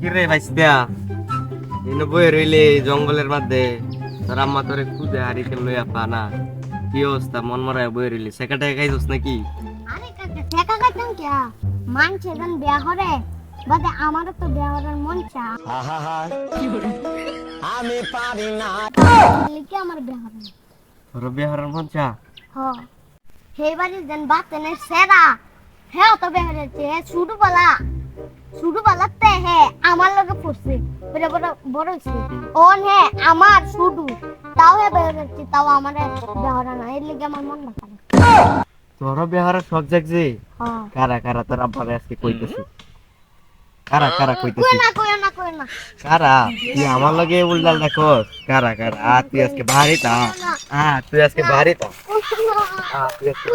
কিরে ভাইস্তা? ইনো বই রইলে জঙ্গলের মধ্যে। তোর আম্মা তোরে খুঁজে হারিকে লইয়া পানা কি অবস্থা? মন মরায় বই রইলি। সেকাটাই খাইছস নাকি? আরে কাকা ঠেকা কাটাম কে মানছে যেন বিয়া করে বাদে আমারও তো বিয়া করার মন চা। আমি পারি না। লিখে আমার বিয়া না। তোর বিয়ে হরার মন চা? হ। সেই বাড়ি যেন বাতেনের সেরা। হ্যাঁ তো বিয়া হয়েছে শুরু বলা। শুরু বলাতে হে আমার লগে পড়ছে। বড় বড় বড় হয়েছে ওন হে আমার শুধু। তাও হে বিয়া হয়েছে তাও আমার বিয়া না। এর লিগে আমার মন করে তোর বিয়ে হরার শখ জাগছে? হ্যাঁ। কারা কারা তোর আজকে কইতেছি? কারা কারা কই কইতেছি না কই না কই না। কারা? তুই আমার লগে উল্টাল দেখো কারা কারা? আ তুই আজকে বাড়িতে আ আ, তুই আজকে বাড়িতে আ। আ, তুই আজকে